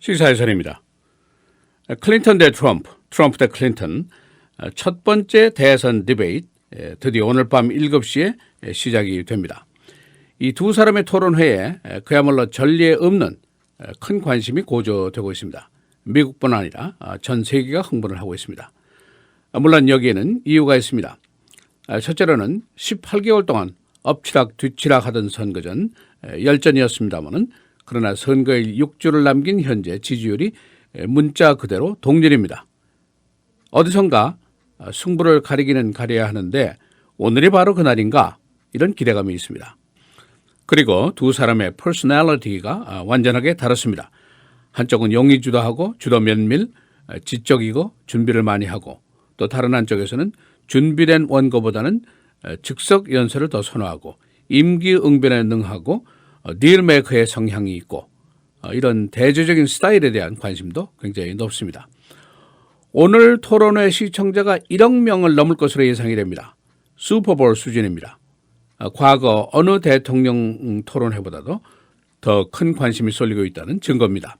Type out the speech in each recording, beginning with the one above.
시사해설입니다. 클린턴 대 트럼프, 트럼프 대 클린턴 첫 번째 대선 디베이트 드디어 오늘 밤 7시에 시작이 됩니다. 이 두 사람의 토론회에 그야말로 전례 없는 큰 관심이 고조되고 있습니다. 미국뿐 아니라 전 세계가 흥분을 하고 있습니다. 물론 여기에는 이유가 있습니다. 첫째로는 18개월 동안 엎치락 뒤치락 하던 선거 전 열전이었습니다마는 그러나 선거일 6주를 남긴 현재 지지율이 문자 그대로 동률입니다. 어디선가 승부를 가리기는 가려야 하는데 오늘이 바로 그날인가 이런 기대감이 있습니다. 그리고 두 사람의 퍼스널리티가 완전하게 다릅니다. 한쪽은 용의 주도하고 주도 면밀, 지적이고 준비를 많이 하고 또 다른 한쪽에서는 준비된 원고보다는 즉석 연설을 더 선호하고 임기응변에 능하고 딜메이커의 성향이 있고 어, 이런 대조적인 스타일에 대한 관심도 굉장히 높습니다. 오늘 토론회 시청자가 1억 명을 넘을 것으로 예상이 됩니다. 슈퍼볼 수준입니다. 어, 과거 어느 대통령 토론회보다도 더 큰 관심이 쏠리고 있다는 증거입니다.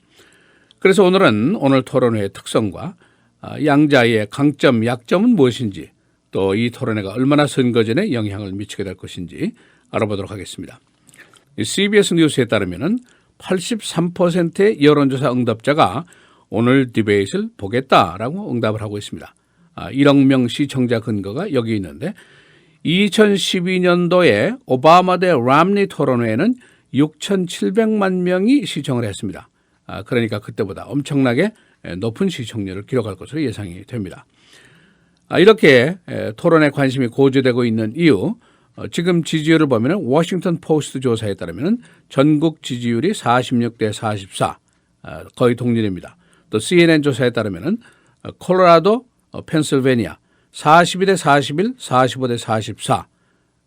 그래서 오늘은 오늘 토론회의 특성과 어, 양자의 강점, 약점은 무엇인지 또 이 토론회가 얼마나 선거전에 영향을 미치게 될 것인지 알아보도록 하겠습니다. CBS 뉴스에 따르면은 83%의 여론조사 응답자가 오늘 디베이트를 보겠다라고 응답을 하고 있습니다. 아, 1억 명 시청자 근거가 여기 있는데 2012년도에 오바마 대 람니 토론회에는 6,700만 명이 시청을 했습니다. 아, 그러니까 그때보다 엄청나게 높은 시청률을 기록할 것으로 예상이 됩니다. 아, 이렇게 토론에 관심이 고조되고 있는 이유, 어, 지금 지지율을 보면 워싱턴 포스트 조사에 따르면 전국 지지율이 46대 44 어, 거의 동률입니다. 또 CNN 조사에 따르면 콜로라도, 어, 펜실베니아 42대 41, 45대 44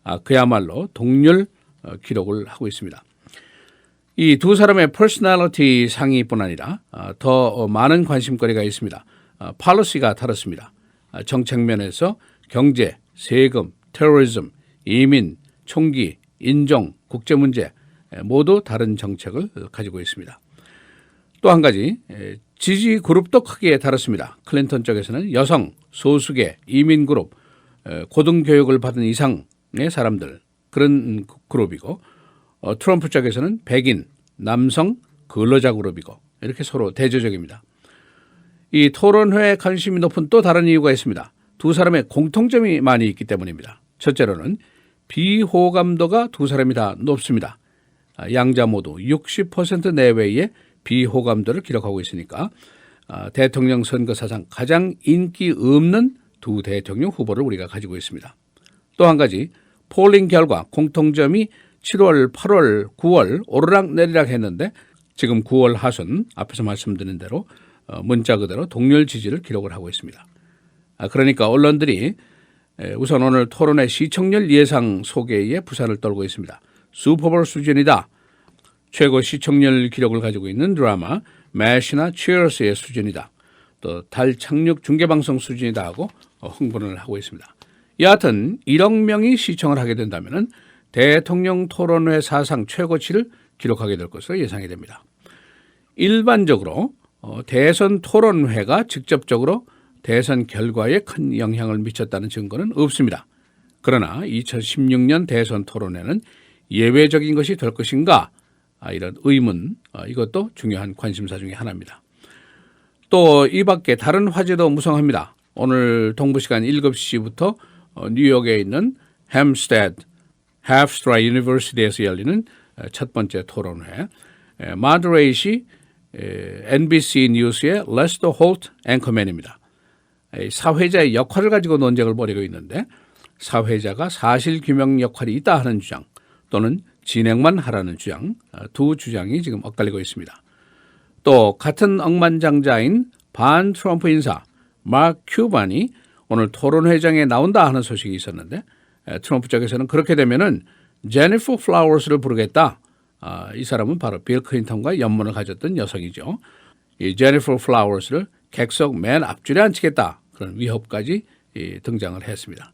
아, 그야말로 동률 기록을 하고 있습니다. 이 두 사람의 퍼스널리티 상위뿐 아니라 더 많은 관심거리가 있습니다. 팔로시가 다릅니다. 정책 면에서 경제, 세금, 테러리즘, 이민, 총기, 인종, 국제 문제 모두 다른 정책을 가지고 있습니다. 또 한 가지 지지 그룹도 크게 다릅니다. 클린턴 쪽에서는 여성, 소수계, 이민 그룹, 고등 교육을 받은 이상의 사람들 그런 그룹이고 어, 트럼프 쪽에서는 백인, 남성, 근로자 그룹이고 이렇게 서로 대조적입니다. 이 토론회에 관심이 높은 또 다른 이유가 있습니다. 두 사람의 공통점이 많이 있기 때문입니다. 첫째로는 비호감도가 두 사람이 다 높습니다. 아, 양자 모두 60% 내외의 비호감도를 기록하고 있으니까 아, 대통령 선거 사상 가장 인기 없는 두 대통령 후보를 우리가 가지고 있습니다. 또 한 가지 폴링 결과 공통점이 7월, 8월, 9월 오르락 내리락 했는데 지금 9월 하순 앞에서 말씀드린 대로 어, 문자 그대로 동률 지지를 기록을 하고 있습니다. 아, 그러니까 언론들이 우선 오늘 토론의 시청률 예상 소개에 부산을 떨고 있습니다. 슈퍼볼 수준이다. 최고 시청률 기록을 가지고 있는 드라마 매시나 치어스의 수준이다. 또 달 착륙 중계방송 수준이다 하고 어, 흥분을 하고 있습니다. 여하튼 1억 명이 시청을 하게 된다면 대통령 토론회 사상 최고치를 기록하게 될 것으로 예상이 됩니다. 일반적으로 어, 대선 토론회가 직접적으로 대선 결과에 큰 영향을 미쳤다는 증거는 없습니다. 그러나 2016년 대선 토론회는 예외적인 것이 될 것인가 아, 이런 의문 아, 이것도 중요한 관심사 중의 하나입니다. 또 이 밖에 다른 화제도 무성합니다. 오늘 동부 시간 7시부터 어, 뉴욕에 있는 햄스테드 하프스트라 유니버시티에서 열리는 첫 번째 토론회 마드레이시 NBC 뉴스의 레스터 홀트 앵커맨입니다. 사회자의 역할을 가지고 논쟁을 벌이고 있는데 사회자가 사실 규명 역할이 있다 하는 주장 또는 진행만 하라는 주장, 아, 두 주장이 지금 엇갈리고 있습니다. 또 같은 억만장자인 반 트럼프 인사 마크 큐반이 오늘 토론회장에 나온다 하는 소식이 있었는데 에, 트럼프 쪽에서는 그렇게 되면은 제니퍼 플라워스를 부르겠다. 아, 이 사람은 바로 빌 클린턴과 연문을 가졌던 여성이죠. 이 제니퍼 플라워스를 객석 맨 앞줄에 앉히겠다. 그런 위협까지 이, 등장을 했습니다.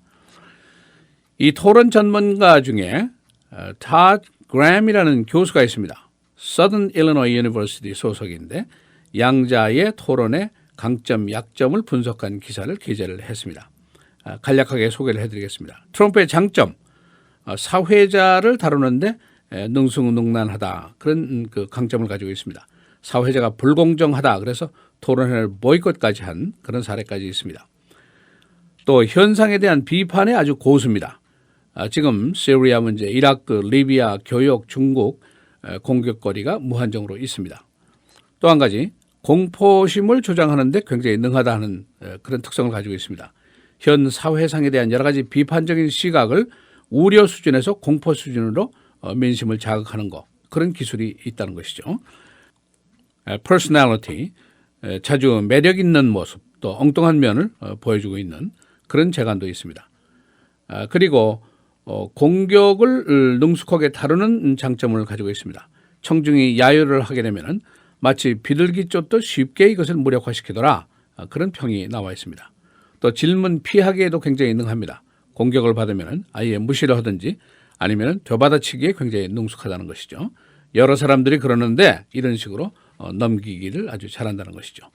이 토론 전문가 중에 어, 타드 그램이라는 교수가 있습니다. Southern Illinois University 소속인데 양자의 토론의 강점, 약점을 분석한 기사를 게재를 했습니다. 아, 간략하게 소개를 해드리겠습니다. 트럼프의 장점, 어, 사회자를 다루는데 에, 능수능란하다 그런 음, 그 강점을 가지고 있습니다. 사회자가 불공정하다 그래서 토론회를 보이콧까지 한 그런 사례까지 있습니다. 또 현상에 대한 비판에 아주 고수입니다. 아, 지금 시리아 문제, 이라크, 리비아, 교역, 중국 에, 공격거리가 무한정으로 있습니다. 또 한 가지 공포심을 조장하는데 굉장히 능하다 하는 에, 그런 특성을 가지고 있습니다. 현 사회상에 대한 여러 가지 비판적인 시각을 우려 수준에서 공포 수준으로 어, 민심을 자극하는 것 그런 기술이 있다는 것이죠. 에, 자주 매력 있는 모습 또 엉뚱한 면을 어, 보여주고 있는 그런 재간도 있습니다. 아, 그리고 어, 공격을 능숙하게 다루는 장점을 가지고 있습니다. 청중이 야유를 하게 되면은 마치 비둘기 쫓도 쉽게 이것을 무력화시키더라 아, 그런 평이 나와 있습니다. 또 질문 피하기에도 굉장히 능합니다. 공격을 받으면은 아예 무시를 하든지 아니면은 되받아치기에 굉장히 능숙하다는 것이죠. 여러 사람들이 그러는데 이런 식으로 어, 넘기기를 아주 잘한다는 것이죠.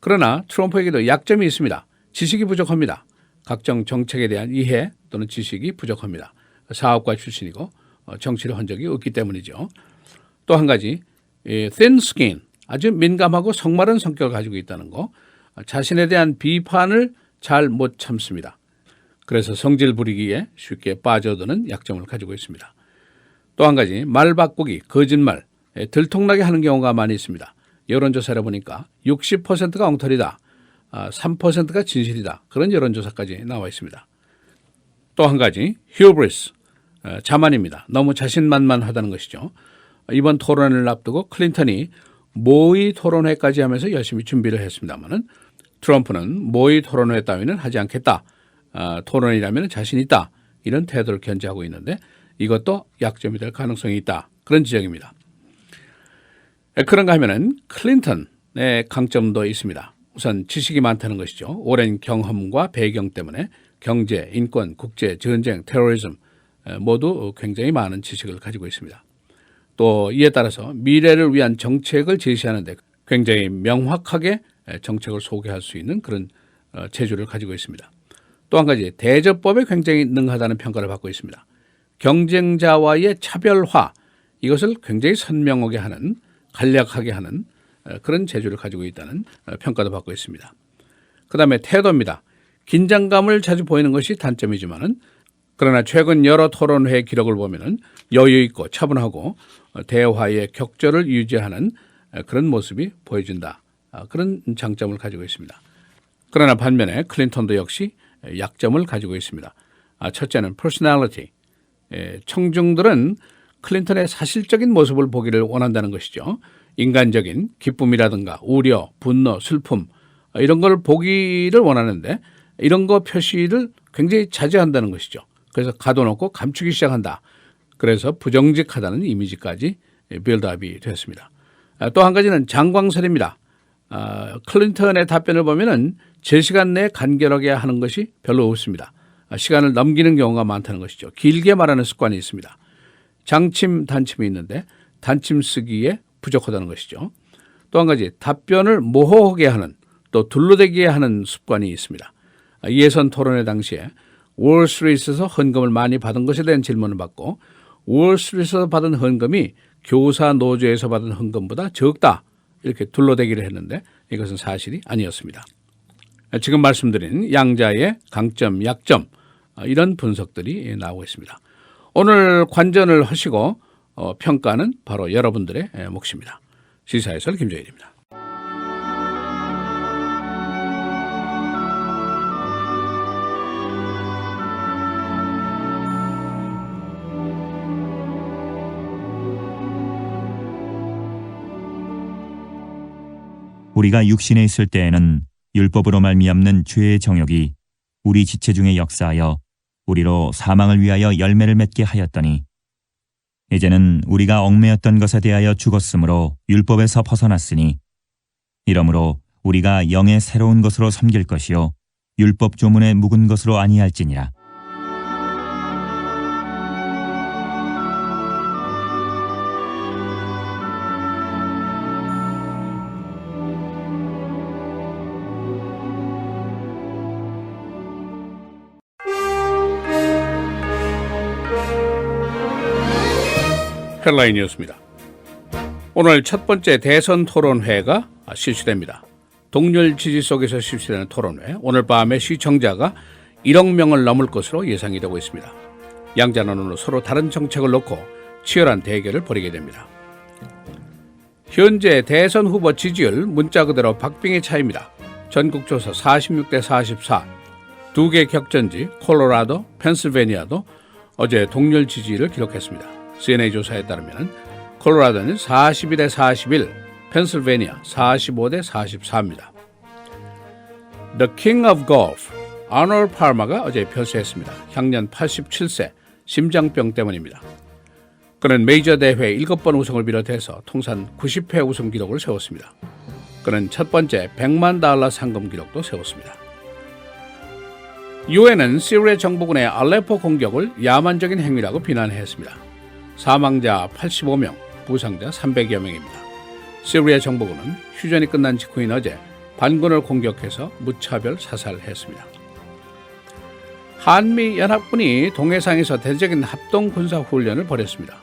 그러나 트럼프에게도 약점이 있습니다. 지식이 부족합니다. 각종 정책에 대한 이해 또는 지식이 부족합니다. 사업가 출신이고 어, 정치를 한 적이 없기 때문이죠. 또 한 가지 이 thin skin 아주 민감하고 성마른 성격을 가지고 있다는 거 어, 자신에 대한 비판을 잘 못 참습니다. 그래서 성질 부리기에 쉽게 빠져드는 약점을 가지고 있습니다. 또 한 가지 말 바꾸기, 거짓말, 에, 들통나게 하는 경우가 많이 있습니다. 여론조사를 보니까 60%가 엉터리다, 아, 3%가 진실이다 그런 여론조사까지 나와 있습니다. 또 한 가지 hubris, 에, 자만입니다. 너무 자신만만하다는 것이죠. 이번 토론을 앞두고 클린턴이 모의 토론회까지 하면서 열심히 준비를 했습니다만은 트럼프는 모의 토론회 따위는 하지 않겠다. 아, 토론이라면 자신 있다. 이런 태도를 견지하고 있는데 이것도 약점이 될 가능성이 있다. 그런 지적입니다. 에, 그런가 하면은 클린턴의 강점도 있습니다. 우선 지식이 많다는 것이죠. 오랜 경험과 배경 때문에 경제, 인권, 국제, 전쟁, 테러리즘 에, 모두 굉장히 많은 지식을 가지고 있습니다. 또 이에 따라서 미래를 위한 정책을 제시하는데 굉장히 명확하게 정책을 소개할 수 있는 그런 어, 재주를 가지고 있습니다. 또 한 가지 대접법에 굉장히 능하다는 평가를 받고 있습니다. 경쟁자와의 차별화 이것을 굉장히 선명하게 하는 간략하게 하는 어, 그런 재주를 가지고 있다는 어, 평가도 받고 있습니다. 그 다음에 태도입니다. 긴장감을 자주 보이는 것이 단점이지만은 그러나 최근 여러 토론회 기록을 보면은 여유 있고 차분하고 어, 대화의 격절을 유지하는 어, 그런 모습이 보여진다. 아, 그런 장점을 가지고 있습니다. 그러나 반면에 클린턴도 역시 약점을 가지고 있습니다. 아, 첫째는 personality. 에, 청중들은 클린턴의 사실적인 모습을 보기를 원한다는 것이죠. 인간적인 기쁨이라든가 우려, 분노, 슬픔 어, 이런 걸 보기를 원하는데 이런 거 표시를 굉장히 자제한다는 것이죠. 그래서 가둬놓고 감추기 시작한다. 그래서 부정직하다는 이미지까지 빌드업이 됐습니다. 아, 또한 가지는 장광설입니다. 아, 클린턴의 답변을 보면은 제 시간 내에 간결하게 하는 것이 별로 없습니다. 아, 시간을 넘기는 경우가 많다는 것이죠. 길게 말하는 습관이 있습니다. 장침, 단침이 있는데 단침 쓰기에 부족하다는 것이죠. 또 한 가지 답변을 모호하게 하는 또 둘러대게 하는 습관이 있습니다. 아, 예선 토론회 당시에 월스트리트에서 헌금을 많이 받은 것에 대한 질문을 받고 월스트리트에서 받은 헌금이 교사 노조에서 받은 헌금보다 적다 이렇게 둘러대기를 했는데 이것은 사실이 아니었습니다. 지금 말씀드린 양자의 강점, 약점 어, 이런 분석들이 나오고 있습니다. 오늘 관전을 하시고 어, 평가는 바로 여러분들의 예, 몫입니다. 시사해설 김정일입니다. 우리가 육신에 있을 때에는 율법으로 말미암는 죄의 정욕이 우리 지체 중에 역사하여 우리로 사망을 위하여 열매를 맺게 하였더니 이제는 우리가 얽매였던 것에 대하여 죽었으므로 율법에서 벗어났으니 이러므로 우리가 영의 새로운 것으로 섬길 것이요 율법 조문에 묵은 것으로 아니할지니라 헬라인이었습니다. 오늘 첫 번째 대선 토론회가 실시됩니다. 동률 지지 속에서 실시되는 토론회. 오늘 밤에 시청자가 1억 명을 넘을 것으로 예상이 되고 있습니다. 양자는 서로 다른 정책을 놓고 치열한 대결을 벌이게 됩니다. 현재 대선 후보 지지율 문자 그대로 박빙의 차이입니다. 전국조사 46대 44. 두 개 격전지 콜로라도, 펜실베니아도 어제 동률 지지를 기록했습니다. CNA 조사에 따르면 콜로라도는 42대 41, 펜실베니아 45대 44입니다. The King of Golf, 아놀 팔마가 어제 별세했습니다. 향년 87세, 심장병 때문입니다. 그는 메이저 대회 7번 우승을 비롯해서 통산 90회 우승 기록을 세웠습니다. 그는 첫 번째 100만 달러 상금 기록도 세웠습니다. 유엔은 시리아 정부군의 알레포 공격을 야만적인 행위라고 비난했습니다. 사망자 85명, 부상자 300여 명입니다. 시리아 정부군은 휴전이 끝난 직후인 어제 반군을 공격해서 무차별 사살했습니다. 한미 연합군이 동해상에서 대대적인 합동 군사 훈련을 벌였습니다.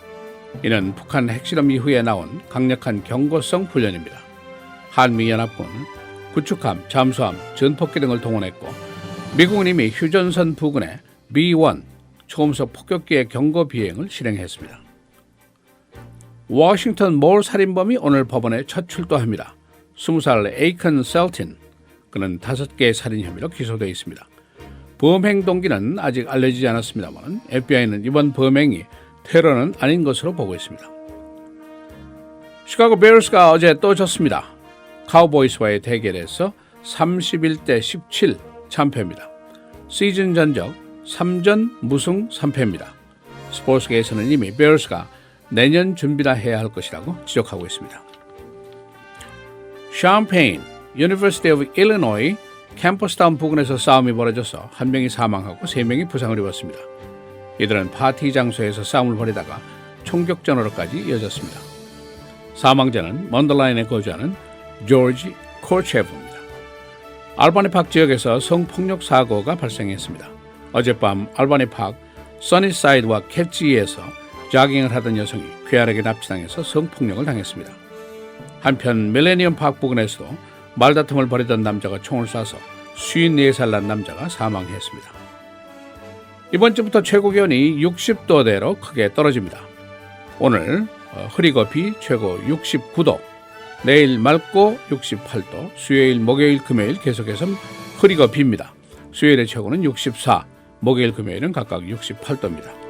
이는 북한 핵실험 이후에 나온 강력한 경고성 훈련입니다. 한미 연합군은 구축함, 잠수함, 전폭기 등을 동원했고 미국은 이미 휴전선 부근에 B-1 초음속 폭격기의 경고 비행을 실행했습니다. 워싱턴 몰 살인범이 오늘 법원에 첫 출두합니다. 20살 에이컨 셀틴 그는 다섯 개의 살인 혐의로 기소되어 있습니다. 범행 동기는 아직 알려지지 않았습니다만 FBI는 이번 범행이 테러는 아닌 것으로 보고 있습니다. 시카고 베어스가 어제 또 졌습니다. 카우보이스와의 대결에서 31대 17 참패입니다. 시즌 전적 3전 무승 3패입니다. 스포츠계에서는 이미 베어스가 내년 준비나 해야 할 것이라고 지적하고 있습니다. 샴페인, University of Illinois 캠퍼스타운 부근에서 싸움이 벌어져서 한 명이 사망하고 세 명이 부상을 입었습니다. 이들은 파티 장소에서 싸움을 벌이다가 총격전으로까지 이어졌습니다. 사망자는 먼더라인에 거주하는 조지 코체프입니다. 알바니 팍 지역에서 성폭력 사고가 발생했습니다. 어젯밤 알바니 팍 써니사이드와 캣지에서 자깅을 하던 여성이 괴활하게 납치당해서 성폭력을 당했습니다. 한편 밀레니엄 팍 부근에서도 말다툼을 벌이던 남자가 총을 쏴서 54살 난 남자가 사망했습니다. 이번 주부터 최고 기온이 60도대로 크게 떨어집니다. 오늘 어, 흐리고 비 최고 69도, 내일 맑고 68도, 수요일, 목요일, 금요일 계속해서 흐리고 빕니다. 수요일의 최고는 64, 목요일, 금요일은 각각 68도입니다.